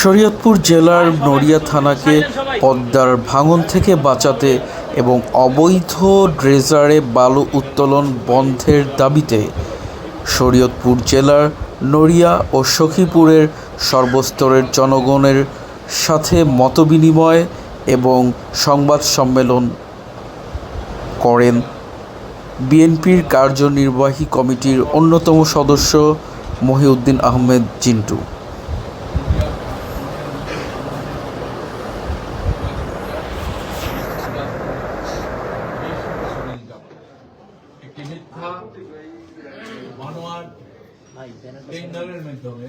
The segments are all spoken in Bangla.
শরীয়তপুর জেলার নড়িয়া থানাকে পদ্মার ভাঙন থেকে বাঁচাতে এবং অবৈধ ড্রেজারে বালু উত্তোলন বন্ধের দাবিতে শরীয়তপুর জেলার নড়িয়া ও সখীপুরের সর্বস্তরের জনগণের সাথে মতবিনিময় এবং সংবাদ সম্মেলন করেন। বিএনপির কার্যনির্বাহী কমিটির অন্যতম সদস্য মহিউদ্দিন আহমেদ জিন্টু একটি মিথ্যা মানোয়ার টেন্ডারের মাধ্যমে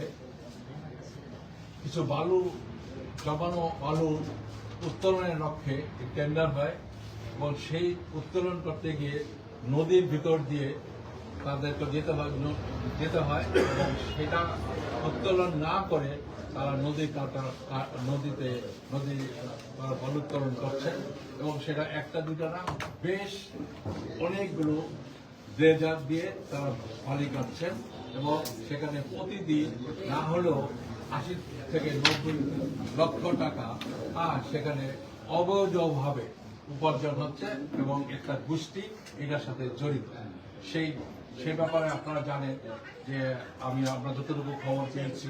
কিছু বালু জমানো বালু উত্তোলনের লক্ষ্যে টেন্ডার হয় এবং সেই উত্তোলন করতে গিয়ে নদীর ভিতর দিয়ে তাদেরকে যেতে হয় যেতে হয় এবং সেটা উত্তোলন না করে তারা নদী কাটা নদীতে, নদী তারা বালু উত্তোলন করছে এবং সেটা একটা দুটা না, বেশ অনেকগুলো ড্রেজার দিয়ে তারা বালি কাটছেন এবং সেখানে প্রতিদিন না হলেও আশি থেকে নব্বই লক্ষ টাকা সেখানে অবৈধভাবে উপার্জন হচ্ছে এবং একটা গোষ্ঠী এটার সাথে জড়িত। সেই সে ব্যাপারে আপনারা জানেন যে আমি, আমরা যতটুকু খবর পেয়েছি,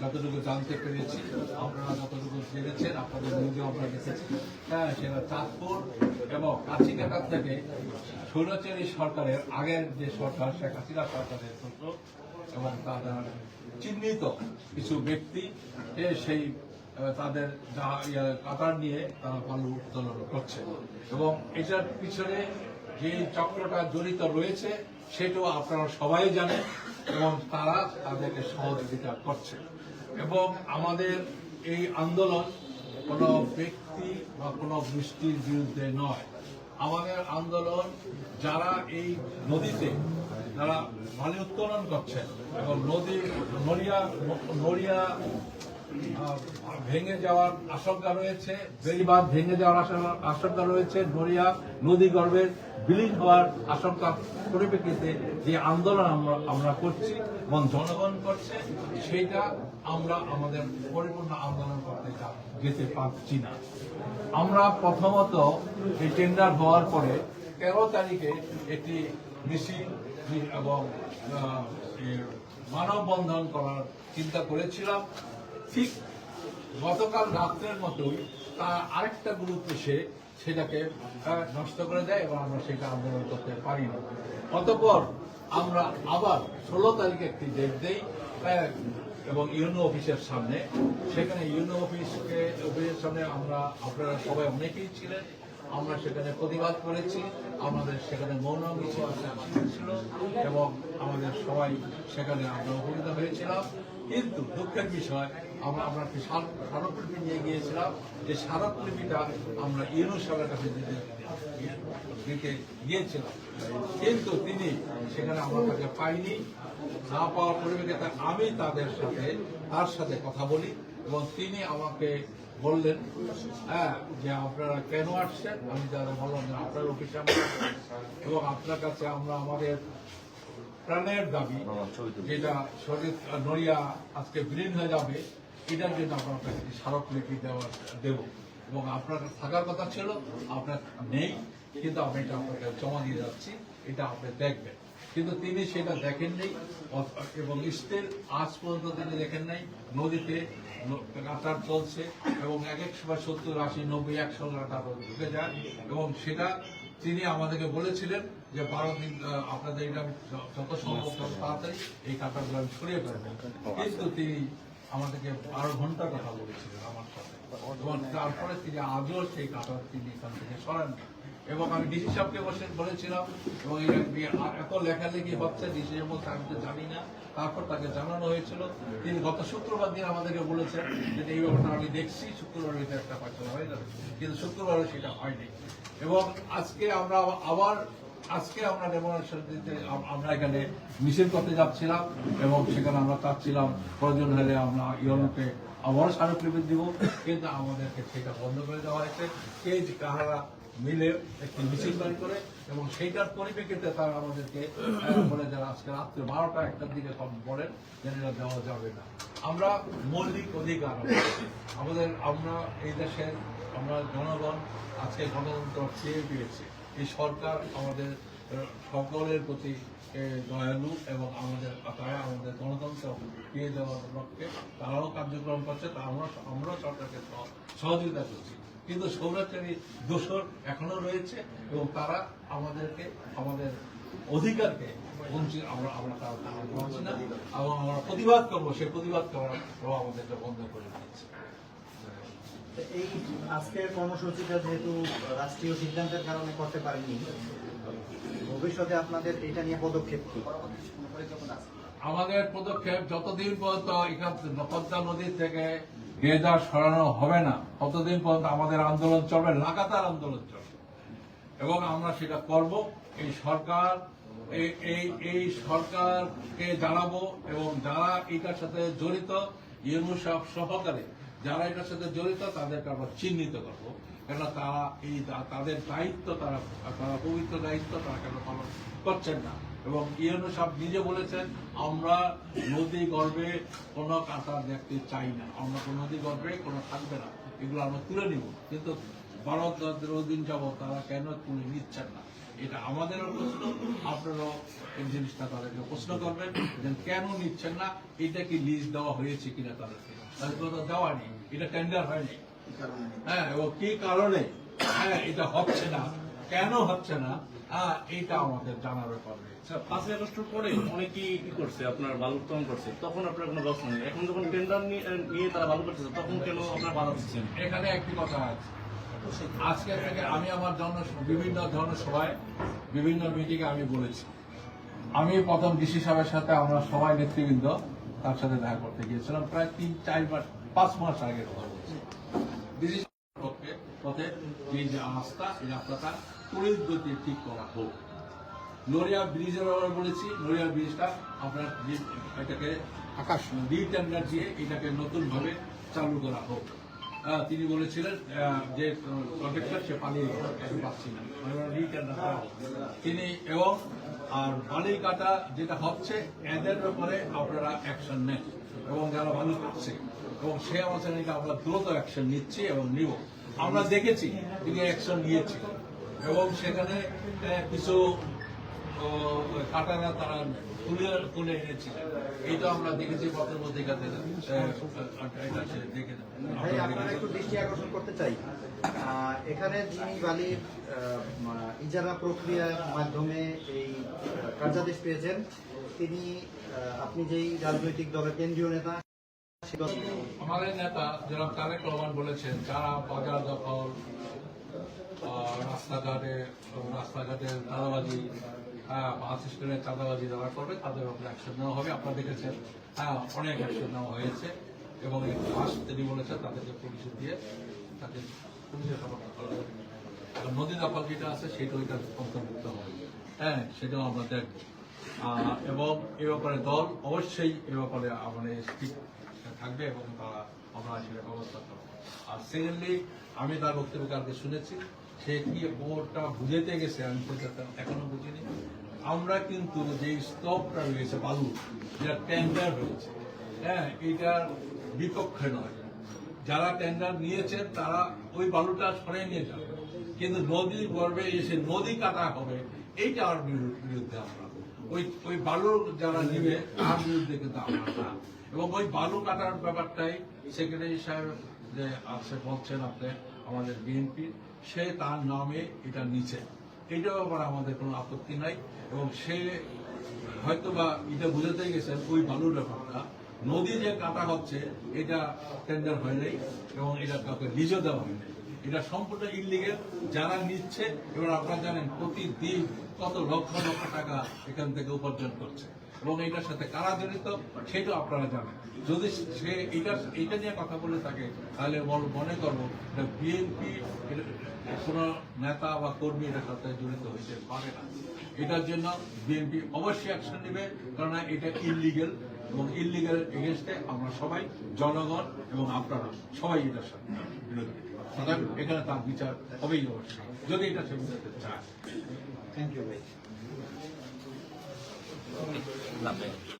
যতটুকু জানতে পেরেছি, আপনারা যতটুকু জেনেছেন, আপনাদের নিজেও আমরা দেখেছি হ্যাঁ সেটা চাঁদপুর এবং কাছিকাটার থেকে স্বৈরাচারী সরকারের আগের যে সরকার, শেখ হাসিনা সরকারের এবং তাদের চিহ্নিত কিছু ব্যক্তি সেই তাদের কাতার নিয়ে তারা বালু উত্তোলন করছে। এবং এটার পিছনে যে চক্রটা জড়িত রয়েছে, সেটাও আপনারা সবাই জানেন এবং তারা তাদেরকে সহযোগিতা করছে। এবং আমাদের এই আন্দোলন কোনো ব্যক্তি বা কোনো গোষ্ঠীর বিরুদ্ধে নয়। আমাদের আন্দোলন যারা এই নদীতে তারা বালি উত্তোলন করছেন এবং নদী নড়িয়া নড়িয়া ভেঙে যাওয়ার আশঙ্কা রয়েছে বেড়িবাঁধ ভেঙে যাওয়ার আশঙ্কা- রয়েছে। নড়িয়া নদী গর্ভের বিলীন হওয়ার আশঙ্কা পরিপ্রেক্ষিতে যে আন্দোলন আমরা আমরা করছি এবং জনগণ করছে সেটা আমরা আমাদের পরিপূর্ণ আন্দোলন করতে যেতে পারছি না। আমরা প্রথমত এই টেন্ডার হওয়ার পরে তেরো তারিখে একটি মিছিল এবং মানববন্ধন করার চিন্তা করেছিলাম। ঠিক গতকাল রাত্রের মতোই তার আরেকটা গ্রুপ এসে সেটাকে নষ্ট করে দেয় এবং আমরা সেটা আন্দোলন করতে পারি না। অতপর আমরা আবার ষোলো তারিখে একটি ডেট দেই এবং ইউনো অফিসের সামনে। সেখানে ইউনো অফিসকে, অফিসের সামনে আমরা, আপনারা সবাই অনেকেই ছিলেন, আমরা সেখানে প্রতিবাদ করেছি, আমাদের সেখানে মৌন মিছিল ছিল, এবং আমাদের সবাই সেখানে আমরা উপনীত হয়েছিলাম। কিন্তু দুঃখের বিষয় আমরা আমরা একটি স্মারকলিপি নিয়ে গিয়েছিলাম। যে স্মারকলিপিটা আমরা ইউনু সাহেবের কাছে দিতে দিতে গিয়েছিলাম। কিন্তু তিনি সেখানে আমরা তাকে পাইনি। না পাওয়ার পরিপ্রেক্ষিতে আমি তাদের সাথে তার সাথে কথা বলি এবং তিনি আমাকে বললেন হ্যাঁ যে আপনারা কেন আসছেন? আমি তাদের বললাম যে আপনার অফিসে আমরা এবং আপনার কাছে আমরা আমাদের প্রাণের দাবি যেটা শরীর নড়িয়া আজকে বিলীন হয়ে যাবে। এটার জন্য আপনার কাছে একটি স্মারকলিপি দেওয়া দেব। এবং আপনার থাকার কথা ছিল আপনার নেই কিন্তু আমি এটা আপনাকে জমা দিয়ে যাচ্ছি এটা আপনি দেখবেন। কিন্তু তিনি সেটা দেখেন নাই এবং স্টিল আজ পর্যন্ত তিনি দেখেন নাই নদীতে কাটার চলছে এবং এক এক সময় সত্তর আশি নব্বই একশো কাটা ঢুকে যায় এবং সেটা তিনি আমাদেরকে বলেছিলেন যে বারো দিন আপনাদের এটা যত সম্ভব তত তাড়াতাড়ি এই কাটারগুলো আমি সরিয়ে ফেলবেন কিন্তু তিনি আমাদেরকে বারো ঘণ্টা কথা বলেছিলেন আমার সাথে। এবং তারপরে তিনি আজও সেই কাটার তিনি এখান থেকে সরান এবং আমি ডিসি সাহেবকে বসে বলেছিলাম, এবং এত লেখালেখি হচ্ছে, ডিসি বলছে, আমি তো জানি না। তারপর তাকে জানানো হয়েছিল। তিনি গত শুক্রবার দিন আমাদেরকে বলেছেন যে, এই ব্যাপারটা আমি দেখছি শুক্রবার একটা ফয়সলা হয়ে যাবে। কিন্তু শুক্রবারে সেটা হয়নি। এবং আজকে আমরা আবার আজকে আমরা ডেমোনেশন দিতে আমরা এখানে মিছিল করতে যাচ্ছিলাম এবং সেখানে আমরা চাচ্ছিলাম প্রয়োজন হলে আমরা ইউরোপে আবারও স্মারকলিপি দিব। কিন্তু আমাদেরকে সেটা বন্ধ করে দেওয়া হয়েছে। কে কাহারা মিলে একটি মিছিল বের করে এবং সেইটার পরিপ্রেক্ষিতে তারা আমাদেরকে বলে যে আজকে রাত্রে বারোটা একটার দিকে কম বলেন যে এটা দেওয়া যাবে না। আমরা মৌলিক অধিকার। আমাদের, আমরা এই দেশের, আমরা জনগণ আজকে গণতন্ত্র চেয়ে পেয়েছি এই সরকার আমাদের সকলের প্রতি দয়ালু এবং আমাদের তারা আমাদের গণতন্ত্র পেয়ে দেওয়ার লক্ষ্যে তারাও কার্যক্রম করছে, তা আমরা আমরাও সরকারকে সহযোগিতা করছি। কিন্তু সৌরাচারী দোষর এখনও রয়েছে এবং তারা আমাদেরকে, আমাদের অধিকারকে বঞ্চিত আমরা আমরা তারা পাচ্ছি না। এবং আমরা প্রতিবাদ করব, সেই প্রতিবাদ করার আমাদেরকে বন্ধ করে দিয়েছে এই আজকের কর্মসূচিটা যেহেতু রাষ্ট্রীয় সিদ্ধান্তের কারণে করতে ভবিষ্যতে আপনাদের এটা নিয়ে পদক্ষেপ কি? আমাদের পদক্ষেপ, যতদিন পর্যন্ত পদ্মা নদী থেকে সরানো হবে না, ততদিন পর্যন্ত আমাদের আন্দোলন চলবে, লাগাতার আন্দোলন চলবে। এবং আমরা সেটা করব, এই সরকার, এই- সরকারকে জানাব এবং যারা এটার সাথে জড়িত ইউনুসাফ সহকারে যারা এটার সাথে জড়িত, তাদেরকে আমরা চিহ্নিত করব। কেন তারা এই তাদের দায়িত্ব, তারা তারা পবিত্র দায়িত্ব, তারা কেন পালন করছেন না। এবং ইউনুসাফ নিজে বলেছেন, আমরা নদী গর্ভে কোনো কাঁটা দেখতে চাই না। আমরা কোনো নদী গর্ভে কোনো থাকবে না। এগুলো আমরা তুলে নিব। কিন্তু বারো তেরো দিন যাব তারা কেন তুলে নিচ্ছেন না? এটা আমাদেরও প্রশ্ন, আপনারাও এই জিনিসটা তাদেরকে প্রশ্ন করবেন কেন নিচ্ছেন না? এটা কি লিজ দেওয়া হয়েছে কিনা তাদেরকে? দেওয়া নেই এটা টেন্ডার হয়নি। হ্যাঁ এবং কি কারণে? হ্যাঁ এটা হচ্ছে না। কেন হচ্ছে না? হ্যাঁ এটা আমাদের জানার ব্যাপার। আচ্ছা পাঁচই আগস্টের পরে অনেকেই কি করছে আপনার বালু করছে তখন আপনার কোনো ব্যবস্থা নেই। এখন যখন টেন্ডার নিয়ে তারা বালু করতেছে তখন কেন আপনার বাধা দিচ্ছেন? এখানে একটি কথা আছে। আজকে থেকে আমি আমার জন বিভিন্ন জনসভায় বিভিন্ন মিটিংয়ে আমি বলেছি। আমি প্রথম ডিসি সাহেবের সাথে আমরা সবাই নেতৃবৃন্দ। তার সাথে দেখা করতে গিয়েছিলাম। প্রায় তিন, চার মাস, পাঁচ মাস আগে কথা বলছি। পক্ষে পথে এই যে রাস্তা এই রাস্তাটা তড়িৎ গতি ঠিক করা হোক। নড়িয়া ব্রিজের ব্যাপারে বলেছি, নড়িয়া ব্রিজটা আপনার এটাকে আকাশ রিটেন্ডার দিয়ে এটাকে নতুন ভাবে চালু করা হোক। তিনি বলেছিলেন যে কন্ট্রাক্টর সে পালিয়ে পাচ্ছি না। তিনি এবং, আর বালি কাটা যেটা হচ্ছে, এদের ব্যাপারে আপনারা অ্যাকশন নেন। এবং যারা বালু কাটছে এবং সে অবস্থানে আমরা দ্রুত অ্যাকশন নিচ্ছি এবং নিব। আমরা দেখেছি, তিনি অ্যাকশন নিয়েছি। এবং সেখানে কিছু কাটারা তারা তুলে তুলে এনেছিলেন এইটা আমরা দেখেছি পত্র পত্রিকাতে আহ, এটা সে দেখে আপনারা একটু দৃষ্টি আকর্ষণ করতে চাই। এখানে যিনি বালির ইজারা প্রক্রিয়ার মাধ্যমে এই কার্যাদেশ পেয়েছেন তিনি আপনি যেই রাজনৈতিক দলের কেন্দ্রীয় নেতা আমাদের নেতা যেরকম তারেক রহমান বলেছেন যারা বাজার দখল রাস্তাঘাটে রাস্তাঘাটে চাঁদাবাজি হ্যাঁ, বাস স্ট্যান্ডে চাঁদাবাজি যারা করবে তাদের উপরে অ্যাকশন নেওয়া হবে। আপনারা দেখেছেন হ্যাঁ অনেক অ্যাকশন নেওয়া হয়েছে এবং এই বাস তিনি বলেছেন তাদেরকে পুলিশে দিয়ে তাদের পুলিশের সমর্থন করা হবে। নদী দখল যেটা আছে, সেটা ওইটা অন্তর্ভুক্ত হবে। হ্যাঁ সেটাও আমরা দেখব। এবং এ ব্যাপারে দল অবশ্যই এ ব্যাপারে আমাদের ঠিক থাকবে এবং তারা আমরা সেটা ব্যবস্থা করব। আর সেকেন্ডলি আমি তার বক্তব্য কালকে শুনেছি। সে কি বোর্ডটা বুঝেতে গেছে? আমি সেটা এখনও বুঝিনি। আমরা কিন্তু যে স্তবটা রয়েছে, বালু যেটা টেন্ডার হয়েছে হ্যাঁ এটার বিপক্ষে নয়। যারা টেন্ডার নিয়েছেন তারা ওই বালুটা সরিয়ে নিয়ে যাবে। কিন্তু নদী গর্ভে এসে নদী কাটা হবে এইটার বিরু- বিরুদ্ধে আমরা ওই ওই বালু যারা নিবে, তার বিরুদ্ধে কিন্তু আমরা না এবং ওই বালু কাটার ব্যাপারটাই সেক্রেটারি সাহেব যে আছে বলছেন আপনি আমাদের বিএনপি, সে তার নামে এটা নিচে এইটার ব্যাপারে আমাদের কোনো আপত্তি নাই এবং সে হয়তো বা এটা বুঝাতে গেছেন ওই বালুর ব্যাপারটা। নদী যে কাটা হচ্ছে, এটা টেন্ডার হয় নাই এবং এটা কাউকে লিজও দেওয়া হয় এটা সম্পূর্ণ ইলিগেল যারা নিচ্ছে, এবার আপনারা জানেন প্রতিদিন কত লক্ষ লক্ষ টাকা এখান থেকে উপার্জন করছে। এবং এটার সাথে কারা জড়িত সেটাও আপনারা জানেন। যদি সে এটা এটা নিয়ে কথা বলে থাকে, তাহলে মনে করব বিএনপি কোন নেতা বা কর্মী এটার সাথে জড়িত হইতে পারে না। এটার জন্য বিএনপি অবশ্যই অ্যাকশন নেবে, কেননা এটা ইলিগেল এবং ইলিগেল এগেনস্টে আমরা সবাই, জনগণ এবং আপনারা সবাই এটার সাথে এখানে তার বিচার হবেই অবশ্যই, যদি এটা সে বুঝাতে চায়। থ্যাংক ইউ ভাই। La pena.